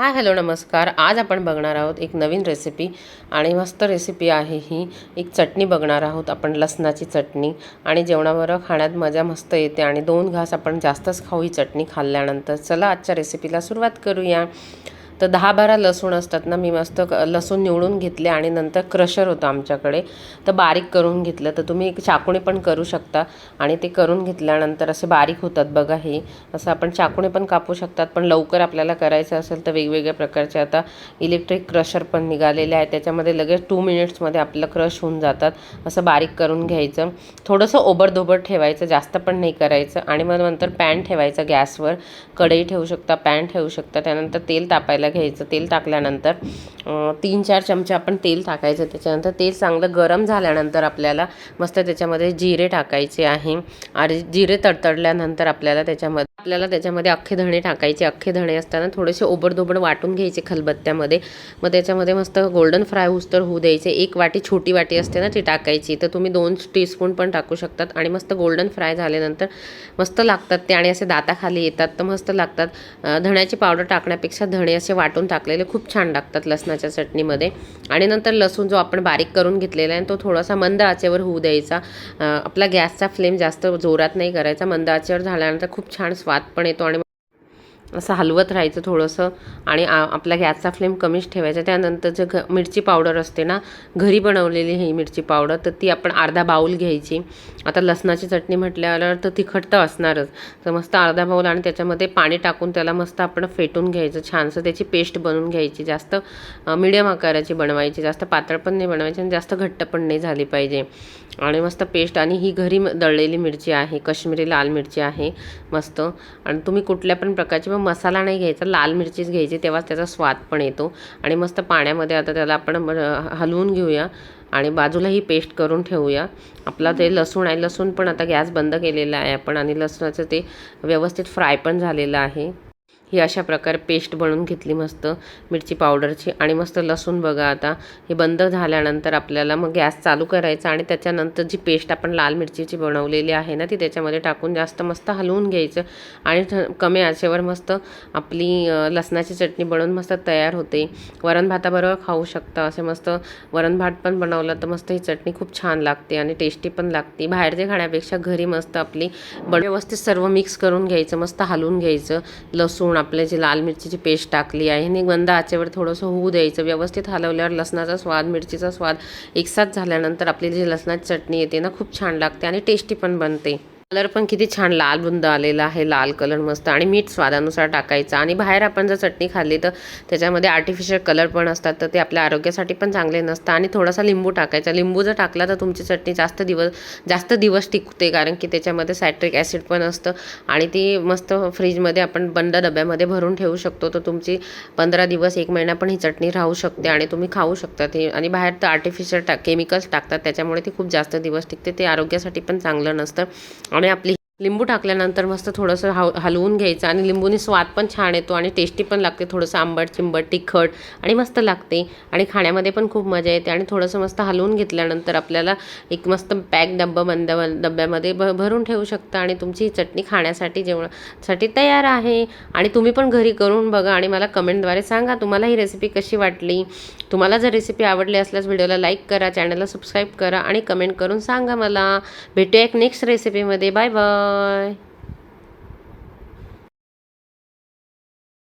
Hi hello नमस्कार. आज आपण बघणार आहोत एक नवीन रेसिपी आणि मस्त रेसिपी आहे ही. एक चटणी बघणार आहोत आपण लसणाची चटणी. आणि जेवणाबरोबर खाण्यात मजा मस्त येते आणि दोन घास आपण जास्तच खाऊ ही चटणी खाल्ल्यानंतर. चला आजच्या रेसिपीला सुरुवात करूया. तर दहा बारा लसूण असतात ना मी मस्त क- लसूण निवडून घेतले आणि नंतर क्रशर होतं आमच्याकडे. तर बारीक करून घेतलं. तर तुम्ही एक चाकूने पण करू शकता आणि ते करून घेतल्यानंतर असे बारीक होतात बघा हे. असं आपण चाकूने पण कापू शकतात पण लवकर आपल्याला करायचं असेल तर वेगवेगळ्या प्रकारचे आता इलेक्ट्रिक क्रशर पण निघालेले आहे त्याच्यामध्ये लगेच टू मिनिट्समध्ये आपलं क्रश होऊन जातात. असं बारीक करून घ्यायचं. थोडंसं ओबरधोबर ठेवायचं जास्त पण नाही करायचं. आणि मग नंतर पॅन ठेवायचं गॅसवर. कढई ठेवू शकता पॅन ठेवू शकता. त्यानंतर तेल तापायला घ्यायचं तेल टाकल्यानंतर. तीन चार चमचे आपण तेल टाकायचं त्याच्यानंतर तेल चांगलं गरम झाल्यानंतर आपल्याला मस्त त्याच्यामध्ये जिरे टाकायचे आहे. आणि जिरे तडतडल्यानंतर आपल्याला त्याच्यामध्ये आपल्याला त्याच्यामध्ये अख्खे धणे टाकायचे. अख्खे धणे असताना थोडेसे ओबडधोबड वाटून घ्यायचे खलबत्त्यामध्ये. मग त्याच्यामध्ये मस्त गोल्डन फ्राय उस्तर होऊ द्यायचे. एक वाटी छोटी वाटी असते ना ती टाकायची. तर तुम्ही दोन टीस्पून पण टाकू शकतात. आणि मस्त गोल्डन फ्राय झाल्यानंतर मस्त लागतात ते. आणि असे दाताखाली येतात तर मस्त लागतात. धण्याची पावडर टाकण्यापेक्षा धणे असे वाटून टाकलेले खूप छान लागतात लसणाच्या चटणीमध्ये. आणि नंतर लसूण जो आपण बारीक करून घेतलेला आहे तो थोडासा मंद आचेवर होऊ द्यायचा. आपला गॅसचा फ्लेम जास्त जोरात नाही करायचा. मंद आचेवर झाल्यानंतर खूप छान स्वाद पण येतो आणि असं हलवत राहायचं थोडंसं आणि आपला गॅसचा फ्लेम कमीच ठेवायचा. त्यानंतर जे घ मिरची पावडर असते ना घरी बनवलेली ही मिरची पावडर तर ती आपण अर्धा बाऊल घ्यायची. आता लसणाची चटणी म्हटल्यावर तर तिखट तर असणारच. तर मस्त अर्धा बाऊल आणि त्याच्यामध्ये पाणी टाकून त्याला मस्त आपण फेटून घ्यायचं छानसं. त्याची पेस्ट बनवून घ्यायची. जास्त मिडियम आकाराची बनवायची. जास्त पातळ पण नाही बनवायची आणि जास्त घट्ट पण नाही झाली पाहिजे. आणि मस्त पेस्ट आणि ही घरी दळलेली मिरची आहे. कश्मीरी लाल मिरची आहे. मस्त. आणि तुम्ही कुठल्या पण प्रकारची मग मसाला नाही घ्यायचा लाल मिरचीच घ्यायची तेव्हाच त्याचा स्वाद पण येतो. आणि मस्त पाण्यामध्ये आता त्याला आपण म- हलवून घेऊया आणि बाजूला ही पेस्ट करून ठेवूया. आपला ते लसूण आहे लसूण पण आता गॅस बंद केलेला आहे आपण आणि लसणाचं ते व्यवस्थित फ्राय पण झालेलं आहे. ही अशा प्रकारे पेस्ट बनवून घेतली मस्त मिरची पावडरची. आणि मस्त लसूण बघा आता हे बंद झाल्यानंतर आपल्याला मग गॅस चालू करायचा आणि त्याच्यानंतर जी पेस्ट आपण लाल मिरचीची बनवलेली आहे ना ती त्याच्यामध्ये टाकून जास्त मस्त हलवून घ्यायचं. आणि थ- कमी आचेवर मस्त आपली लसणाची चटणी बनवून मस्त तयार होते. वरण भाताबरोबर खाऊ शकता असे मस्त वरण भात पण बनवलं तर मस्त ही चटणी खूप छान लागते आणि टेस्टी पण लागते. बाहेरचे खाण्यापेक्षा घरी मस्त आपली बड व्यवस्थित सर्व मिक्स करून घ्यायचं मस्त हलवून घ्यायचं. लसूण आपले जी लाल मिरचीची पेस्ट टाकली आहे आणि गंध आचेवर थोडंसं होऊ द्यायचं. व्यवस्थित हलवल्यावर लसणाचा स्वाद मिरचीचा स्वाद एकसाथ झाल्यानंतर आपली जी लसणाची चटणी येते ना खूप छान लागते आणि टेस्टी पण बनते. कलर पण किती छान लाल बुंद आलेला आहे लाल कलर मस्त. आणि मीठ स्वादानुसार टाकायचं. आणि बाहेर आपण जर चटणी खाल्ली तर त्याच्यामध्ये आर्टिफिशियल कलर पण असतात तर ते आपल्या आरोग्यासाठी पण चांगले नसतं आणि थोडासा लिंबू टाकायचा. लिंबू जर टाकला तर तुमची चटणी जास्त दिवस जास्त दिवस टिकते कारण की त्याच्यामध्ये सायट्रिक ॲसिड पण असतं. आणि ती मस्त फ्रीजमध्ये आपण बंद डब्यामध्ये भरून ठेवू शकतो. तर तुमची पंधरा दिवस एक महिना पण ही चटणी राहू शकते आणि तुम्ही खाऊ शकता ती. आणि बाहेर तर आर्टिफिशियल टाक केमिकल्स टाकतात. त्याच्यामुळे ती खूप जास्त दिवस टिकते. ते आरोग्यासाठी पण चांगलं नसतं. आणि आपली लिंबू टाकल्यानंतर मस्त थोडंसं हाव हलवून घ्यायचं आणि लिंबूनी स्वाद पण छान येतो आणि टेस्टी पण लागते. थोडंसं आंबट चिंबट तिखट आणि मस्त लागते. आणि खाण्यामध्ये पण खूप मजा येते आणि थोडंसं मस्त हलवून घेतल्यानंतर आपल्याला एक मस्त पॅक डब्बा बंद डब्यामध्ये भ भरून ठेवू शकता आणि तुमची ही चटणी खाण्यासाठी जेवणासाठी तयार आहे. आणि तुम्ही पण घरी करून बघा आणि मला कमेंटद्वारे सांगा तुम्हाला ही रेसिपी कशी वाटली. तुम्हाला जर रेसिपी आवडली असल्यास व्हिडिओला लाईक करा चॅनलला सबस्क्राईब करा आणि कमेंट करून सांगा मला. भेटूया एक नेक्स्ट रेसिपीमध्ये. Bye bye rồi.